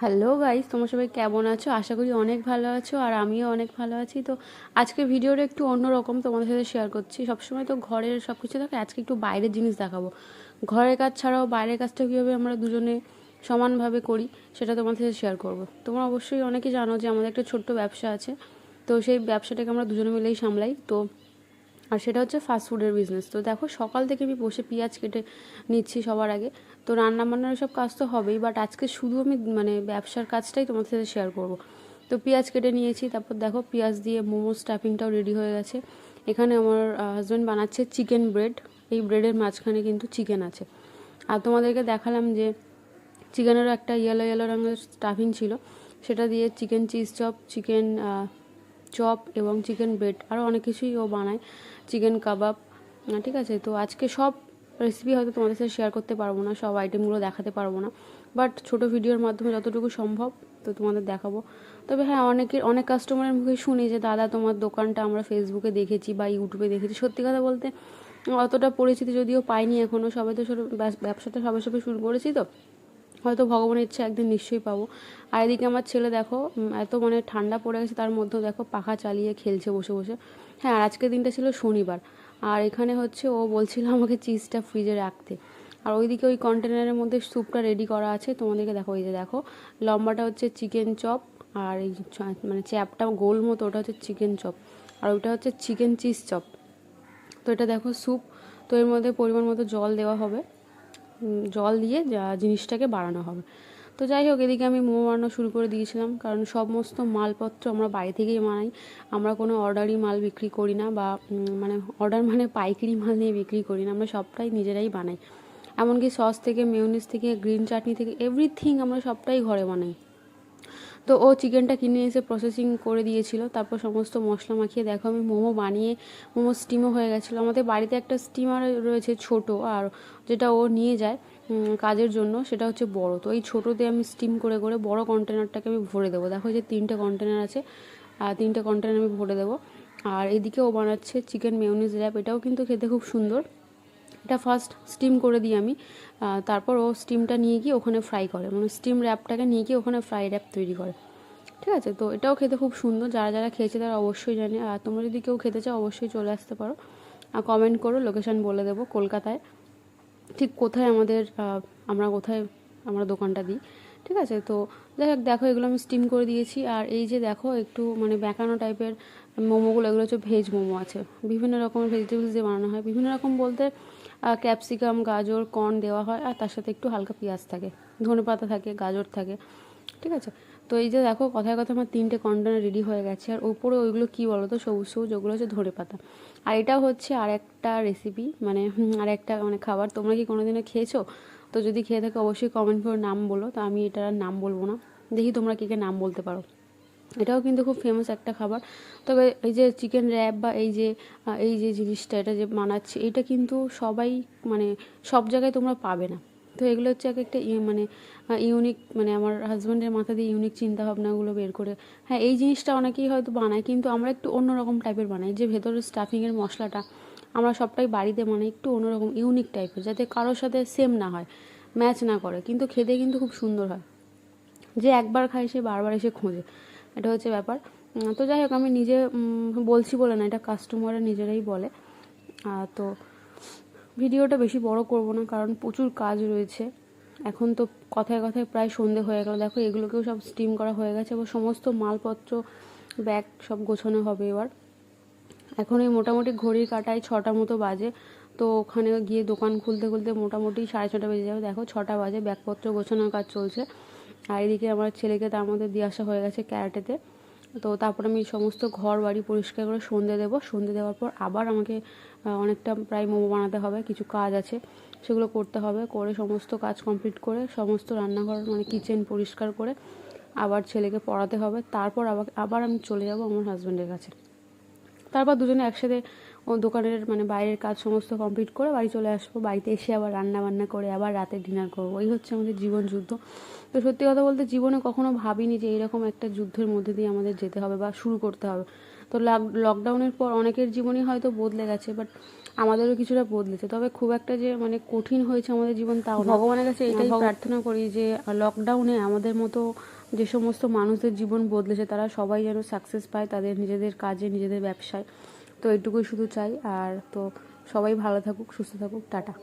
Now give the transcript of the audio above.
Hello guys তোমরা সবাই কেমন আছো? আশা করি অনেক ভালো আছো আর আমিও অনেক ভালো আছি। তো আজকে ভিডিওটা একটু অন্যরকম তোমাদের সাথে শেয়ার করছি। সবসময় তো ঘরের সব কিছু থাকে, আজকে একটু বাইরের জিনিস দেখাবো। ঘরের কাজ ছাড়াও বাইরের কাজটা কীভাবে আমরা দুজনে সমানভাবে করি, সেটা তোমাদের সাথে শেয়ার করব। তোমরা অবশ্যই অনেকে জানো যে আমাদের একটা ছোট্ট ব্যবসা আছে, তো সেই ব্যবসাটাকে আমরা দুজনে মিলেই সামলাই। তো আর সেটা হচ্ছে ফাস্টফুডের বিজনেস তো দেখো, সকাল থেকে আমি বসে পেঁয়াজ কেটে নিচ্ছি সবার আগে। তো রান্না বান্নার সব কাজ তো হবেই বাট আজকে শুধু আমি মানে ব্যবসার কাজটাই তোমাদের সাথে শেয়ার করব। তো পেঁয়াজ কেটে নিয়েছি, তারপর দেখো পেঁয়াজ দিয়ে মোমো স্টাফিংটাও রেডি হয়ে গেছে। এখানে আমার হাজব্যান্ড বানাচ্ছে চিকেন ব্রেড এই ব্রেডের মাঝখানে কিন্তু চিকেন আছে। আর তোমাদেরকে দেখালাম যে চিকেনেরও একটা ইয়েলো ইয়েলো রঙের স্টাফিং ছিল। সেটা দিয়ে chicken cheese chop chicken chop এবং চিকেন ব্রেড আরও অনেক কিছুই ও বানায় চিকেন কাবাব ঠিক আছে? তো আজকে সব রেসিপি হয়তো তোমাদের সাথে শেয়ার করতে পারব না, সব আইটেমগুলো দেখাতে পারব না। বাট ছোট ভিডিওর মাধ্যমে যতটুকু সম্ভব, তো তোমাদের দেখাবো। তবে হ্যাঁ অনেকের, অনেক কাস্টমারের মুখে শুনি যে, দাদা, তোমার দোকানটা আমরা ফেসবুকে দেখেছি বা ইউটিউবে দেখেছি। সত্যি কথা বলতে, অতটা পরিচিতি যদিও পাইনি এখনও সবাই তো ব্যবসাটা সবে সবে শুরু করেছি তো। হয়তো ভগবানের ইচ্ছে একদিন নিশ্চয়ই পাবো। আর এদিকে আমার ছেলে দেখো এত মানে ঠান্ডা পড়ে গেছে, তার মধ্যেও দেখো পাখা চালিয়ে খেলছে বসে বসে। হ্যাঁ আর আজকের দিনটা ছিল শনিবার। আর এখানে হচ্ছে ও বলছিল আমাকে চিজটা ফ্রিজে রাখতে। আর ওইদিকে ওই কন্টেনারের মধ্যে স্যুপটা রেডি করা আছে, তোমাদেরকে দেখো, এই যে দেখো, লম্বাটা হচ্ছে চিকেন চপ, আর এই মানে চ্যাপটা গোল মতো, ওটা হচ্ছে চিকেন চপ, আর ওইটা হচ্ছে চিকেন চিজ চপ। তো এটা দেখো স্যুপ, তো এর মধ্যে পরিমাণ মতো জল দেওয়া হবে। জল দিয়ে যা- জিনিসটাকে বাড়ানো হবে। তো যাই হোক, এদিকে আমি মোমো বানানো শুরু করে দিয়েছিলাম, কারণ সমস্ত মালপত্র আমরা বাড়ি থেকেই বানাই। আমরা কোনো অর্ডারই মাল বিক্রি করি না বা মানে অর্ডার মানে পাইকারি মাল নিয়ে বিক্রি করি না, আমরা সবটাই নিজেরাই বানাই। এমনকি সস থেকে মেউনিস থেকে, গ্রিন চাটনি থেকে এভরিথিং আমরা সবটাই ঘরে বানাই। তো ও চিকেনটা কিনে এসে প্রসেসিং করে দিয়েছিল। তারপর সমস্ত মশলা মাখিয়ে দেখো আমি মোমো বানিয়ে, মোমো স্টিমও হয়ে গেছিল। আমাদের বাড়িতে একটা স্টিমার রয়েছে ছোট আর যেটা ও নিয়ে যায় কাজের জন্য, সেটা হচ্ছে বড়। তো এই ছোটোতে আমি স্টিম করে করে বড় কন্টেনারটাকে আমি ভরে দেবো। দেখো যে তিনটে কন্টেনার আছে আর তিনটে কন্টেনার আমি ভরে দেবো। আর এদিকে ও বানাচ্ছে চিকেন মেয়নিজ র্যাপ এটাও কিন্তু খেতে খুব সুন্দর। এটা ফার্স্ট স্টিম করে দিই আমি। তারপর ও স্টিমটা নিয়ে গিয়ে ওখানে ফ্রাই করে। মানে স্টিম র্যাপটাকে নিয়ে গিয়ে ওখানে ফ্রাই র্যাপ তৈরি করে। ঠিক আছে? তো এটাও খেতে খুব সুন্দর। যারা যারা খেয়েছে তারা অবশ্যই জানে। আর তোমরা যদি কেউ খেতে চাও, অবশ্যই চলে আসতে পারো। আর কমেন্ট করো লোকেশন বলে দেবো কলকাতায়। ঠিক কোথায় আমাদের আমরা কোথায় আমরা দোকানটা দিই। ঠিক আছে? তো যাই হোক, দেখো, এগুলো আমি স্টিম করে দিয়েছি। আর এই যে দেখো, একটু মানে বেঁকানো টাইপের মোমোগুলো, এগুলো হচ্ছে ভেজ মোমো আছে। বিভিন্ন রকমের ভেজিটেবলস দিয়ে বানানো হয়। বিভিন্ন রকম বলতে ক্যাপসিকাম গাজর কর্ন দেওয়া হয়, আর তার সাথে একটু হালকা পেঁয়াজ থাকে। ধনে পাতা থাকে, গাজর থাকে। ঠিক আছে? তো এই যে দেখো, কথায় কথা আমার তিনটে কন্টেনার রেডি হয়ে গেছে, আর ওপরে ওইগুলো কী বলো তো সবুজ সবুজ, ওগুলো হচ্ছে ধনে পাতা। আর এটা হচ্ছে আর একটা রেসিপি মানে আর একটা মানে খাবার। তোমরা কি কোনোদিনও খেয়েছো? তো যদি খেয়ে থাকো, অবশ্যই কমেন্ট করে নাম বলো। তো আমি এটার নাম বলব না। দেখি তোমরা কে কে নাম বলতে পারো। এটাও কিন্তু খুব ফেমাস একটা খাবার। তবে এই যে চিকেন র্যাপ বা এই যে এই যে জিনিসটা, এটা যে বানাচ্ছে, এটা কিন্তু সবাই মানে সব জায়গায় তোমরা পাবে না। তো এগুলো হচ্ছে এক একটা মানে ইউনিক মানে আমার হাজব্যান্ডের মাথা দিয়ে ইউনিক চিন্তা ভাবনাগুলো বের করে। হ্যাঁ এই জিনিসটা অনেকেই হয়তো বানায়, কিন্তু আমরা একটু অন্যরকম টাইপের বানাই। যে ভেতরের স্টাফিংয়ের মশলাটা আমরা সবটাই বাড়িতে বানাই, একটু অন্যরকম ইউনিক টাইপের যাতে কারোর সাথে সেম না হয় ম্যাচ না করে। কিন্তু খেতে কিন্তু খুব সুন্দর হয়। যে একবার খায়, সে বারবার এসে খোঁজে। এটা হচ্ছে ব্যাপার। তো যাই হোক, আমি নিজে বলছি বলে না, এটা কাস্টমাররা নিজেরাই বলে। তো ভিডিওটা বেশি বড় করব না, কারণ প্রচুর কাজ রয়েছে। এখন তো কথায় কথায় প্রায় সন্ধে হয়ে গেল। দেখো, এগুলোকেও সব স্টিম করা হয়ে গেছে, এবার সমস্ত মালপত্র ব্যাগ সব গোছানো হবে এবার। এখন এই মোটামুটি ঘড়ির কাটায় ছটা মতো বাজে, তো ওখানে গিয়ে দোকান খুলতে খুলতে মোটামুটি সাড়ে ছটা বেজে যাবে। দেখো, ছটা বাজে, ব্যাগপত্র গোছানোর কাজ চলছে। আর এদিকে আমার ছেলেকে তার মধ্যে দিয়ে আসা হয়ে গেছে ক্যারাটেতে। তো তারপর আমি সমস্ত ঘর বাড়ি পরিষ্কার করে সন্ধে দেবো। সন্ধে দেওয়ার পর আবার আমাকে অনেকটা প্রায় মোমো বানাতে হবে, কিছু কাজ আছে, সেগুলো করতে হবে। করে সমস্ত কাজ কমপ্লিট করে সমস্ত রান্নাঘর মানে কিচেন পরিষ্কার করে আবার ছেলেকে পড়াতে হবে। তারপর আবার আবার আমি চলে যাব আমার হাজব্যান্ডের কাছে। তারপর দুজনে একসাথে দোকানের মানে বাইরের কাজ সমস্ত কমপ্লিট করে বাড়ি চলে আসব। বাড়িতে এসে আবার রান্না বান্না করে আবার রাতে ডিনার করব। এই হচ্ছে আমাদের জীবন যুদ্ধ। তো সত্যি কথা বলতে জীবনে কখনো ভাবিনি যে এরকম একটা যুদ্ধের মধ্যে দিয়ে আমাদের যেতে হবে বা শুরু করতে হবে। তো লকডাউনের পর অনেকের জীবনই হয়তো বদলে গেছে বাট আমাদেরও কিছুটা বদলেছে। তবে খুব একটা যে মানে কঠিন হয়েছে আমাদের জীবন তাও ভগবানের কাছে এটাই প্রার্থনা করি যে লকডাউনে আমাদের মতো যে সমস্ত মানুষদের জীবন বদলেছে তারা সবাই যেন সাকসেস পায় তাদের নিজেদের কাজে নিজেদের ব্যবসায়। তো এটুকুই শুধু চাই আর তো সবাই ভালো থাকুক সুস্থ থাকুক টাটা।